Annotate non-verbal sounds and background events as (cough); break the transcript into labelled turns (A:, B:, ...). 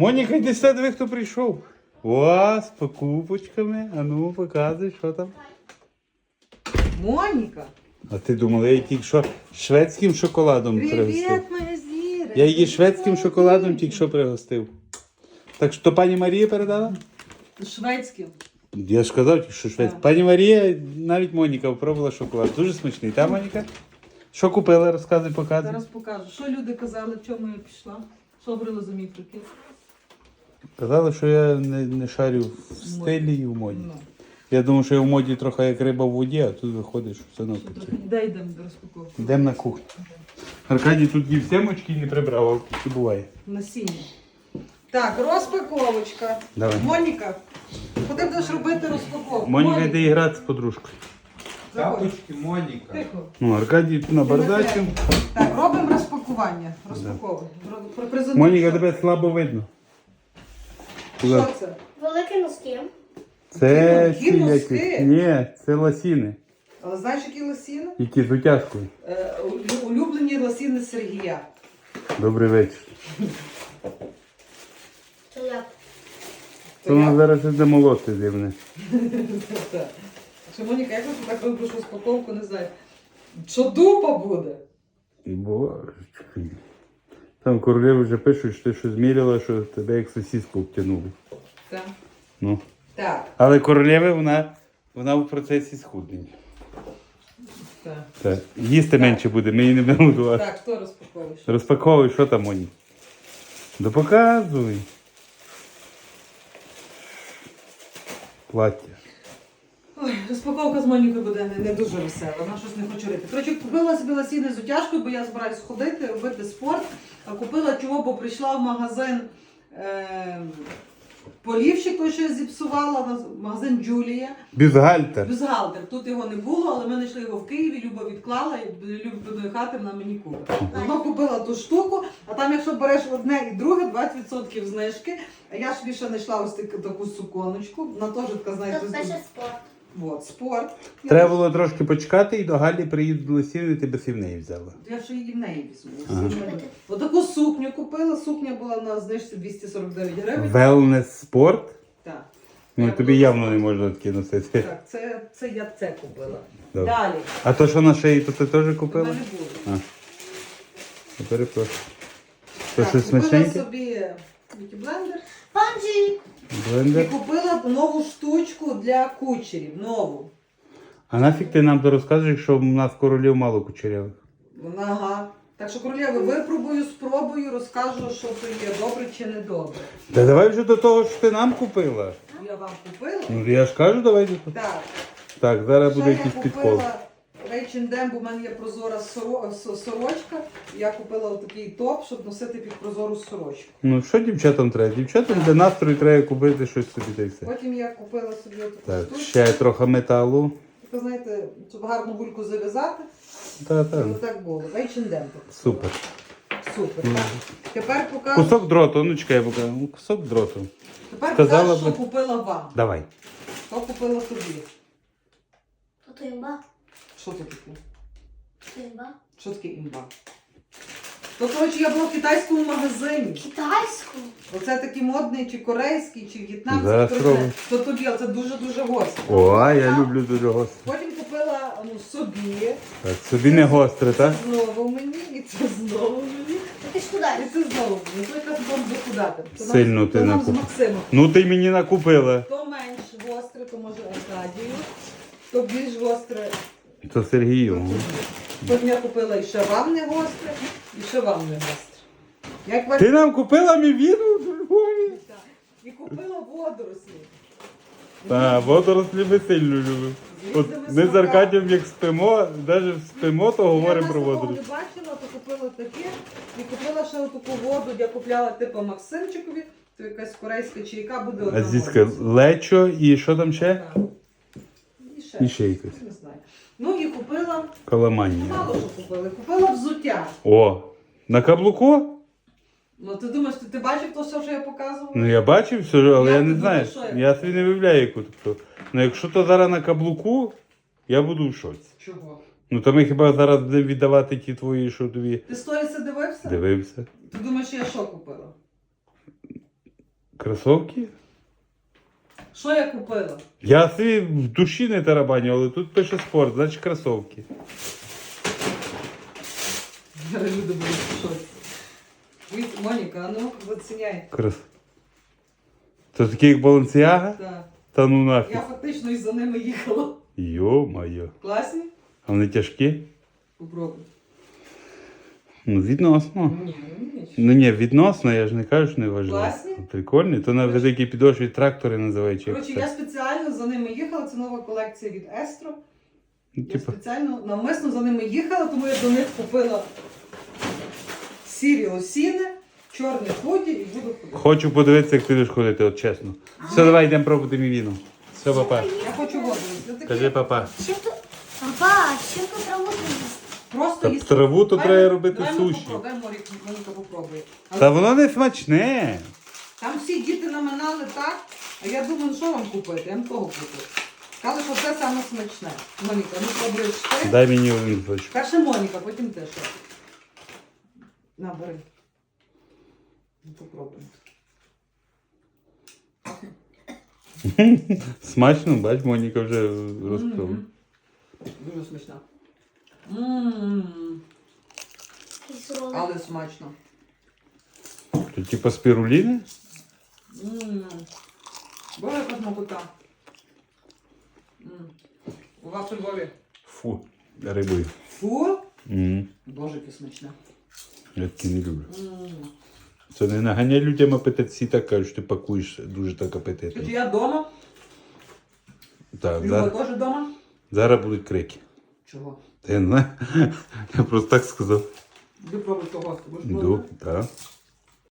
A: Моніка, йди сюди, диви, хто прийшов. О, з покупочками. А ну, показуй, що там.
B: Моніка.
A: А ти думала, я їй тільки що шведським шоколадом пригостив.
B: Привіт, моя зіра.
A: Я її шведським шоколадом тільки що пригостив. Так що пані Марія передала?
B: Шведським.
A: Я ж казав, тільки що шведським.
B: Так.
A: Пані Марія, навіть Моніка пробувала шоколад. Дуже смачний, та Моніка? Що купила, розказуй, показуй.
B: Зараз покажу. Що люди казали, в чому я пішла? Що говорили за мій прикид?
A: Казали, що я не, не шарю в стилі і в моді.
B: Ну,
A: Я думаю, що я в моді трохи як риба в воді, а тут виходить, що все навпаки.
B: Де йдемо до розпаковки?
A: Йдемо на кухню. Аркадій тут ні семочки не прибрав, а і буває.
B: Насіння. Так, розпаковочка.
A: Давай.
B: Моніка, куди будеш робити розпаковку?
A: Моніка йде грати з подружкою.
B: заходь.
C: Тапочки Моніка.
B: Тихо.
A: Ну, Аркадій тут на бардачі.
B: Так, робимо розпакування. Розпаковуй. Про-
A: Моніка, тебе слабо видно.
B: Що це?
D: Великі носки.
A: Це ці
B: носки?
A: які? Ні, це ласіни.
B: Але знаєш, які лосіни?
A: Які з утяжкою.
B: Е, улю- улюблені лосіни Сергія.
A: Добрий вечір.
D: То (laughs) як?
A: Це вона зараз іде молоти дивне.
B: Так. Що Моніка, як ти так робиш розпаковку, не знаю. Що дупа буде?
A: Божечки. Там королеви вже пишуть, що ти щось зміряла, що тебе як сосіску обтянули.
B: Так.
A: Ну.
B: Так.
A: Але королеви вона, вона в процесі схуднення.
B: Так.
A: Так. Їсти менше буде, ми її не будемо годувати.
B: Так, хто розпаковує?
A: Розпаковуй, що там Моні. Да показуй. Плаття.
B: Ой, розпаковка з Монікою буде не, не дуже весела, вона щось не хоче рити. Коротше, купила собі лосіни з утяжкою, бо я збираюсь ходити, робити спорт. А купила чого, бо прийшла в магазин е, полівщик, той, що я зіпсувала, магазин Джулія.
A: Бюзгальтер.
B: Бюзгалтер. Тут його не було, але ми знайшли його в Києві, Люба відклала і Любиної хати вона мені купила. Вона купила ту штуку, а там, якщо береш одне і друге, 20% знижки. А я собі ще знайшла ось таку, таку суконочку. Вона теж така, знаєте,
D: Тут
B: з-
D: пише спорт.
B: От, спорт.
A: Треба було трошки почекати і до Галі приїдуть лосіни, ти би в неї взяла.
B: Я ще її в неї візьму.
A: Ага.
B: Отаку сукню купила. Сукня була на знижці 249 гривень.
A: Велнес спорт.
B: Так.
A: Ну
B: Я
A: тобі
B: буду-
A: явно не можна такі носити.
B: Так, це, це я це купила.
A: Добре.
B: Далі.
A: А то, що на шиї, то ти теж
B: У
A: купила?
B: мене буде.
A: Я перепрошую. То
B: Так,
A: щось
B: купила
A: смачненьке?
B: собі блендер.
D: Панджі.
B: І
A: Блендер.
B: купила нову штучку для кучерів. Нову.
A: А нафіг ти нам то розказуєш, що в нас королів мало кучерявих?
B: Вона ага. Так що, королеви, випробую, спробую, розкажу, що то є добре чи не добре.
A: Та давай вже до того, що ти нам купила.
B: Я вам купила.
A: Ну я ж кажу, давай до того.
B: Так.
A: Так, зараз
B: Ще
A: буде
B: я
A: якийсь підкол.
B: купила H&M, бо в мене є прозора сорочка. Я купила такий топ, щоб носити під прозору сорочку.
A: Ну що дівчатам треба? Дівчатам для настрою треба купити щось собі та й все.
B: Потім я купила собі таку
A: Так,
B: штучку.
A: ще трохи металу.
B: Таку, знаєте, щоб гарну гульку зав'язати.
A: Та,
B: Щоб
A: та.
B: так було. H&M.
A: Супер.
B: Супер.
A: Ну.
B: Так. Тепер покажу.
A: Кусок дроту, ну чекай, я покажу. Ну, Кусок дроту.
B: Тепер
A: Сказала
B: покажу, що
A: би.
B: купила вам.
A: Давай.
B: Що купила тобі?
D: То то імба.
B: Що це таке?
D: Імба.
B: Що таке імба? То, коротше, я була в китайському магазині.
D: Китайську.
B: Оце такий модний, чи корейський, чи в'єтнамський. Коротше,
A: спробую.
B: То тобі, але це дуже-дуже гостро.
A: О, я люблю дуже гостре.
B: Потім купила ну, собі,
A: Так, собі не гостре, так?
B: Це знову мені, і це знову мені,
D: Ти ж куди?
B: і це знову мені. То якраз вам нам-
A: Сильно ти накупила.
B: Максимом.
A: Ну ти мені накупила.
B: То менш гостре, то може Аркадію, то більш гостре.
A: То Сергію.
B: Потім я купила і ще вам не гостре, і ще вам не гостре. Як бачите,
A: Ти нам купила мій віну в Львові?
B: так. І купила водорослі.
A: Так, водорослі ми сильно любимо. От ми з Аркадієм як спимо, навіть спимо, то говоримо про
B: такого
A: водорослі.
B: не бачила, то купила таке. І купила ще таку воду, я купляла типу Максимчикові, то якась корейська чи яка буде одна
A: Азійська
B: вода.
A: лечо і що там ще?
B: Так. І ще.
A: І ще якось.
B: Ну і купила,
A: Каламанія.
B: мало що купила, купила взуття.
A: О, на каблуку?
B: Ну ти думаєш, ти, ти бачив то, все, що я показувала?
A: Ну я бачив все, але
B: Я
A: я не знаю.
B: Я
A: собі не виявляю, яку тобто. Ну якщо то зараз на каблуку, я буду в шоці.
B: Чого?
A: Ну то ми хіба зараз будемо віддавати ті твої, що тобі
B: Ти сторіси дивився?
A: дивився.
B: Ти думаєш, я що купила?
A: Кросовки?
B: Що я купила?
A: Я собі в душі не тарабаню, але тут пише спорт, значить кросовки.
B: Люди будуть шоці. Моніка, а ну заценяй.
A: Крос... Це такі як Баленсіага?
B: Так.
A: Та ну нафіг.
B: Я фактично із за ними їхала.
A: Йо-моє.
B: Класні?
A: А вони тяжкі?
B: Попробуй.
A: Ну, відносно.
B: Ні, ну ні.
A: Відносно, я ж не кажу, що не важливо.
B: Класні?
A: Прикольні. То на великій підошві трактори називають. як
B: Коротше,
A: це.
B: я спеціально за ними їхала. Це нова колекція від Естро.
A: Ну,
B: Я
A: типу,
B: спеціально навмисно за ними їхала, тому я до них купила сірі лосіни, чорний худі і буду ходити.
A: Хочу подивитися, як ти будеш ходити, от чесно. Все, давай йдемо пробувати мій віно. Все, папа.
B: Я хочу воду. Таке
A: Кажи папа.
D: Чим тут? Папа, чим тут їсти?
B: Просто
A: Та
B: їсти.
A: траву то треба робити суші.
B: попробуємо, Дай Морік, Моніка попробує. Але
A: Та воно не смачне.
B: Там всі діти наминали так, а я думаю, що вам купити? Я вам того куплю. Сказали, що це саме смачне. Моніка, ну пробуєш ти.
A: Дай мені один точку.
B: Перше Моніка, потім ти що. На, бери. Ну, Попробуємо.
A: Смачно, бач, Моніка вже розпила.
B: Мгм. Дуже смачно. М,
D: Якийсь ролик.
B: Але смачно.
A: То типа спіруліни?
B: М. Боже, яка смакота. М. У вас у Львові.
A: Фу, рибою.
B: Фу.
A: М,
B: Боже, яке смачне.
A: Я такі не люблю.
B: М.
A: Це не наганяй людям апетит, всі так кажуть, що ти пакуєш дуже так апетитно.
B: я вдома.
A: Так,
B: Люба
A: зараз,
B: теж вдома.
A: зараз будуть крики.
B: Чого?
A: Та я не знаю. (laughs) Я просто так сказав.
B: Іди пробуй того. Будеш
A: Іду,
B: пробувати?
A: так.